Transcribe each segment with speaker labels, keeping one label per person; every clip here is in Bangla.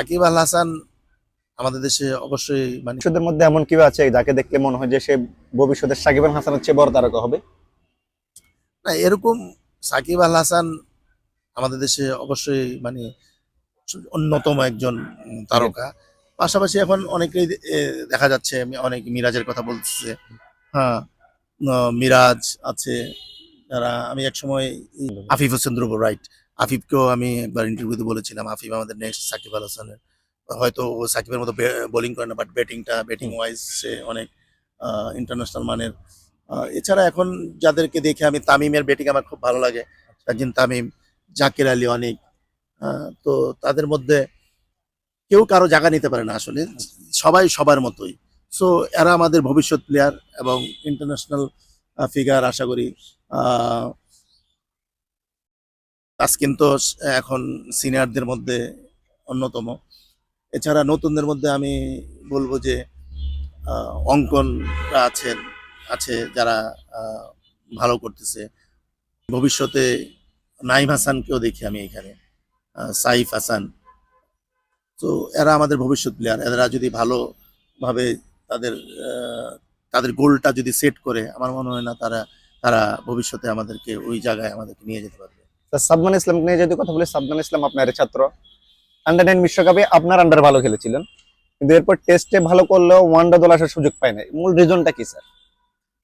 Speaker 1: সাকিব আল হাসান আমাদের দেশে অবশ্যই মানে
Speaker 2: মধ্যে এমন কেউ আছে যাকে দেখলে মনে হয় যে সে ভবিষ্যতে সাকিব আল হাসানের চেয়ে বড় তারকা হবে?
Speaker 1: না এরকম সাকিব আল হাসান আমাদের দেশে অবশ্যই মানে অন্যতম একজন তারকা। পাশাপাশি এখন অনেকেই দেখা যাচ্ছে আমি অনেক মিরাজের কথা বলতেছে। হ্যাঁ মিরাজ আছে যারা আমি এক সময় আফিফ হোসেন ধ্রুব রাইট আফিফকেও আমি একবার ইন্টারভিউতে বলেছিলাম, আফিফ আমাদের নেক্সট সাকিব আল হাসানের। হয়তো ও সাকিবের মতো বোলিং করে না বাট ব্যাটিংটা ব্যাটিং ওয়াইজ সে অনেক ইন্টারন্যাশনাল মানের। এছাড়া এখন যাদেরকে দেখে আমি তামিমের ব্যাটিং আমার খুব ভালো লাগে। সাজিন তামিম, জাকির আলী অনেক তো তাদের মধ্যে কেউ কারও জায়গা নিতে পারে না আসলে। সবাই সবার মতোই। সো এরা আমাদের ভবিষ্যৎ প্লেয়ার এবং ইন্টারন্যাশনাল ফিগার আশা করি তাসকিন তো এখন সিনিয়রদের মধ্যে অন্যতম। এছাড়া নতুনদের মধ্যে আমি বলব যে অঙ্কনরা আছেন, আছে যারা ভালো করতেছে। ভবিষ্যতে নাইম হাসানকেও দেখি আমি এখানে সাইফ হাসান। তো এরা আমাদের ভবিষ্যৎ প্লেয়ার এরা যদি ভালোভাবে তাদের তাদের গোলটা যদি সেট করে, আমার মনে হয় না তারা তারা ভবিষ্যতে আমাদেরকে ওই জায়গায় আমাদেরকে নিয়ে যেতে পারবে।
Speaker 2: তা সাদমান ইসলাম নিয়ে যদি কথা বলি সাবমান ইসলাম আপনার ছাত্র। আন্ডার নাইন বিশ্বকাপে আপনার আন্ডার ভালো খেলেছিলেন। কিন্তু এরপর টেস্টে ভালো করলেও ওয়ানডে দল আসার সুযোগ পায় না মূল রিজনটা কি স্যার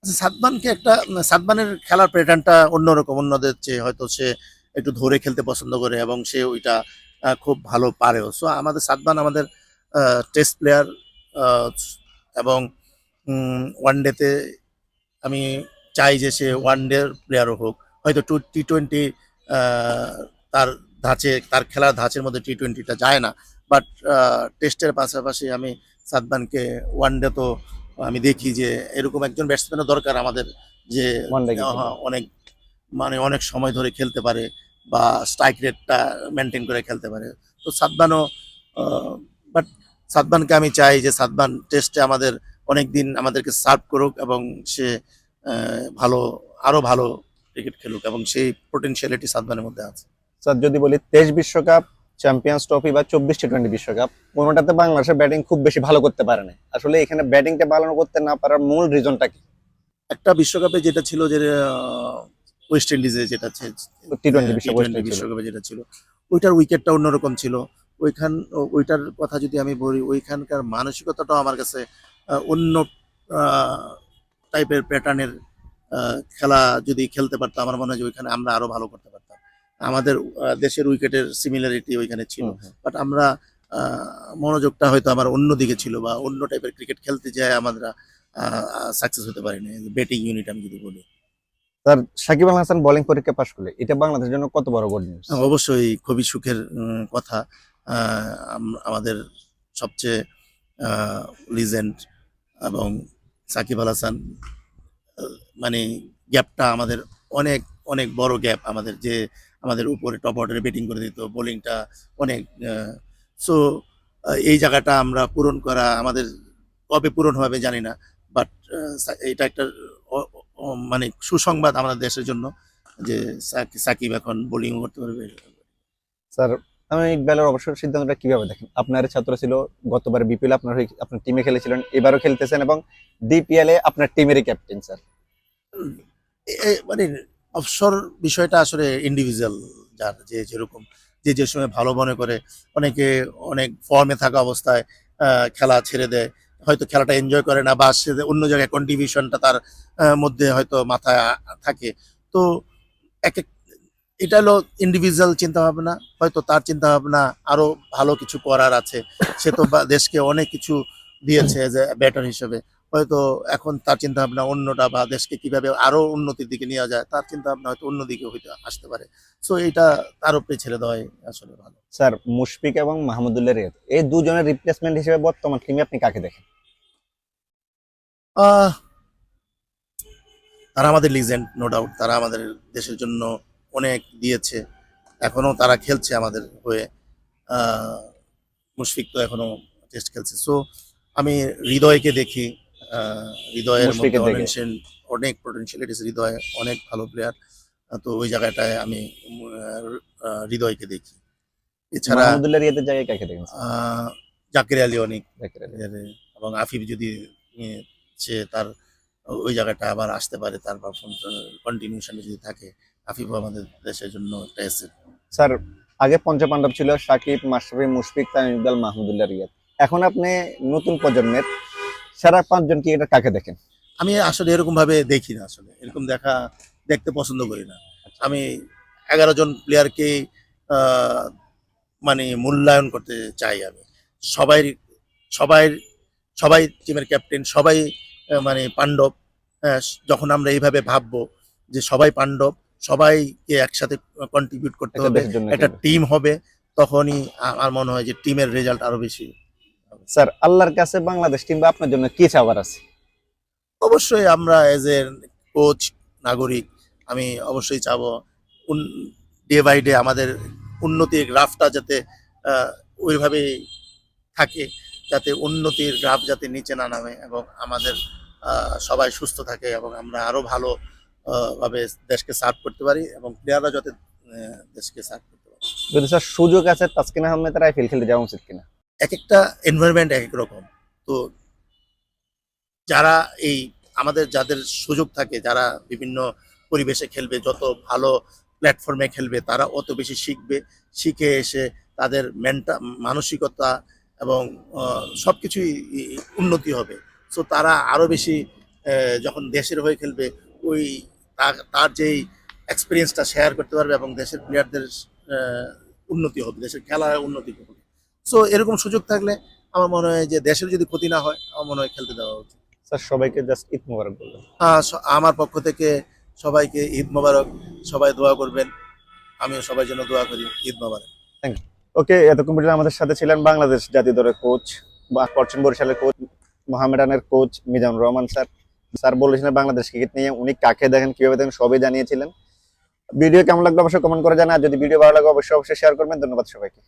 Speaker 1: আচ্ছা সাদমানকে একটা সাদমানের খেলার প্যাটার্নটা অন্যরকম, অন্যদের চেয়ে হয়তো সে একটু ধরে খেলতে পছন্দ করে এবং সে ওইটা খুব ভালো পারেও। সো আমাদের সাদমান আমাদের টেস্ট প্লেয়ার এবং ওয়ান ডেতে আমি চাই যে সে ওয়ান ডে প্লেয়ারও হোক। হয়তো টু টি টোয়েন্টি তার ধাঁচে তার খেলার ধাঁচের মধ্যে টি টোয়েন্টিটা যায় না। বাট টেস্টের পাশাপাশি আমি সাদমানকে ওয়ান ডে তো আমি দেখি যে এরকম একজন ব্যাটসম্যানও দরকার আমাদের যে অনেক মানে অনেক সময় ধরে খেলতে পারে বা স্ট্রাইক রেটটা মেনটেন করে খেলতে পারে। তো সাদবানও বাট সাদবানকে আমি চাই যে সাদবান টেস্টে আমাদের অনেক দিন আমাদেরকে সার্ভ করুক এবং সে ভালো আরও ভালো ক্রিকেট খেলুক এবং সেই পোটেনশিয়ালিটি সাদবানের মধ্যে আছে।
Speaker 2: স্যার যদি বলি তেইশ বিশ্বকাপ চ্যাম্পিয়ন্স ট্রফি বা চব্বিশ টি টোয়েন্টি বিশ্বকাপ কোনোটাতে বাংলাদেশের ব্যাটিং খুব বেশি ভালো করতে পারে না আসলে এখানে ব্যাটিংটা ভালো করতে না পারার মূল রিজনটা কি?
Speaker 1: একটা বিশ্বকাপে যেটা ছিল যে ওয়েস্ট ইন্ডিজে যেটা
Speaker 2: টি টোয়েন্টি বিশ্বকাপ
Speaker 1: যেটা ছিল ওইটার উইকেটটা অন্যরকম ছিল। ওইখান ওইটার কথা যদি আমি বলি ওইখানকার মানসিকতাটাও আমার কাছে অন্য টাইপের প্যাটার্নের খেলা যদি খেলতে পারতাম আমার মনে হয় যে ওইখানে আমরা আরও ভালো করতে পারতাম। আমাদের দেশের উইকেটের সিমিলারিটি ওইখানে ছিল। বাট আমরা মনোযোগটা হয়তো আমার অন্য দিকে ছিল বা অন্য টাইপের ক্রিকেট খেলতে যায় আমরা সাকসেস হতে পারিনি। ব্যাটিং ইউনিট আমি যদি বলি।
Speaker 2: স্যার সাকিব আল হাসান বোলিং পরীক্ষা পাশ করলে এটা বাংলাদেশের জন্য কত বড় গুড নিউজ
Speaker 1: হ্যাঁ, অবশ্যই খুবই সুখের কথা। আম- আমাদের সবচেয়ে লিজেন্ড এবং সাকিব আল হাসান মানে গ্যাপটা আমাদের অনেক অনেক বড় গ্যাপ আমাদের যে আমাদের উপরে টপ অর্ডারে ব্যাটিং করে দিত বোলিংটা অনেক সো এই জায়গাটা আমরা পূরণ করা আমাদের কবে পূরণ হবে জানি না বাট এটা একটা মানে সুসংবাদ আমাদের দেশের জন্য যে সাকিব এখন বোলিং করতে পারবে।
Speaker 2: স্যার আমি ইকবালের অবসর সিদ্ধান্তটা কীভাবে দেখেন? আপনার ছাত্র ছিল, গতবার বিপিএল আপনার আপনার টিমে খেলেছিলেন, এবারও খেলতেছেন এবং ডিপিএল আপনার টিমেরই ক্যাপ্টেন স্যার
Speaker 1: মানে অবসর বিষয়টা আসলে ইন্ডিভিজুয়াল যার যে যেরকম, যে যে সময় ভালো মনে করে, অনেকে অনেক ফর্মে থাকা অবস্থায় খেলা ছেড়ে দেয়। হয়তো খেলাটা এনজয় করে না বা সে অন্য জায়গায় কন্ট্রিবিউশনটা তার মধ্যে হয়তো মাথায় থাকে। তো এক এক, এটা হলো ইন্ডিভিজুয়াল চিন্তা ভাবনা হয়তো তার চিন্তা ভাবনা আরও ভালো কিছু করার আছে। সে তো দেশকে অনেক কিছু দিয়েছে যে ব্যাটার হিসেবে। হয়তো এখন তার চিন্তা ভাবনা অন্যটা বা দেশকে কীভাবে আরও উন্নতির দিকে নেওয়া যায় তার চিন্তা ভাবনা হয়তো অন্যদিকে হইতে আসতে পারে। সো এটা তার উপরে ছেড়ে দেওয়াই আসলে ভালো।
Speaker 2: স্যার মুশফিক এবং মাহমুদুল্লাহ রিয়াদ এই দুজনের রিপ্লেসমেন্ট হিসেবে বর্তমান টিমে আপনি কাকে দেখেন?
Speaker 1: তারা আমাদের লিজেন্ড নো ডাউট তারা আমাদের দেশের জন্য অনেক দিয়েছে। এখনও তারা খেলছে আমাদের হয়ে। মুশফিক তো এখনও টেস্ট খেলছে। সো আমি হৃদয়কে দেখি। হৃদয়ের মধ্যে
Speaker 2: দিকে।
Speaker 1: অনেক অনেক হৃদয় অনেক ভালো প্লেয়ার তো ওই জায়গাটায় আমি হৃদয়কে দেখি। এছাড়া জাকির আলী অনেক। এবং আফিফ যদি সে তার ওই জায়গাটা আবার আসতে পারে তার কন্টিনিউশনে যদি থাকে আফিফ আমাদের দেশের জন্য একটা asset।
Speaker 2: স্যার আগে পঞ্চপাণ্ডব ছিল সাকিব মাশরাফি মুশফিক তামিম ইকবাল মাহমুদুল্লাহ রিয়াদ এখন আপনি নতুন প্রজন্মের সেরা পাঁচজন কি এটা কাকে দেখেন?
Speaker 1: আমি আসলে এরকম ভাবে দেখি না আসলে। এরকম দেখা দেখতে পছন্দ করি না। আমি এগারো জন প্লেয়ারকে মানে মূল্যায়ন করতে চাই আমি। সবাই সবাই সবাই টিমের ক্যাপ্টেন সবাই মানে পাণ্ডব। হ্যাঁ, যখন আমরা এইভাবে ভাববো যে সবাই পাণ্ডব সবাইকে একসাথে কন্ট্রিবিউট করতে হবে একটা টিম হবে তখনই আমার মনে হয় যে টিমের রেজাল্ট আরও বেশি
Speaker 2: স্যার আল্লাহর কাছে বাংলাদেশ কিংবা আপনার জন্য কি চাওয়ার আছে?
Speaker 1: অবশ্যই আমরা এজ এ কোচ নাগরিক আমি অবশ্যই চাবো ডে বাই ডে আমাদের উন্নতির গ্রাফটা যাতে আহ, ওইভাবে থাকে যাতে উন্নতির গ্রাফ যাতে নিচে না নামে এবং আমাদের সবাই সুস্থ থাকে এবং আমরা আরও ভালো ভাবে দেশকে সার্ভ করতে পারি এবং প্লেয়াররা যাতে দেশকে সার্ভ করতে পারে।
Speaker 2: যদি স্যার সুযোগ আছে তাসকিন আহমেদের আইপিএল খেলতে যাওয়া উচিত কিনা?
Speaker 1: এক একটা এনভায়রনমেন্ট এক এক রকম। তো যারা এই আমাদের যাদের সুযোগ থাকে, যারা বিভিন্ন পরিবেশে খেলবে, যত ভালো প্ল্যাটফর্মে খেলবে, তারা অত বেশি শিখবে, শিখে এসে তাদের মেন্টা মানসিকতা এবং সব কিছুই উন্নতি হবে। সো তারা আরও বেশি যখন দেশের হয়ে খেলবে, ওই তার- তার যেই এক্সপিরিয়েন্সটা শেয়ার করতে পারবে এবং দেশের প্লেয়ারদের উন্নতি হবে, দেশের খেলার উন্নতি হবে। সো এরকম সুযোগ থাকলে আমার মনে হয় যে দেশের যদি ক্ষতি না হয় আমার মনে হয় খেলতে দেওয়া উচিত।
Speaker 2: স্যার সবাইকে জাস্ট ঈদ মোবারক বলবেন।
Speaker 1: আহ, আমার পক্ষ থেকে সবাইকে ঈদ মোবারক। সবাই দোয়া করবেন। আমিও সবাই জন্য দোয়া করি Eid Mubarak.
Speaker 2: Thank you okay এতক্ষণ পর্যন্ত আমাদের সাথে ছিলেন বাংলাদেশ জাতীয় দলের কোচ বা পশ্চিম বরিশালের coach মোহামেডানের coach Mizanur Rahman sir. Sir বলেছিলেন বাংলাদেশ ক্রিকেট নিয়ে উনি কাকে দেখেন কীভাবে দেখেন সবই জানিয়েছিলেন। ভিডিও কেমন লাগল অবশ্যই কমেন্ট করে জানা আর যদি ভিডিও ভালো লাগে অবশ্যই অবশ্যই শেয়ার করবেন। ধন্যবাদ সবাইকে।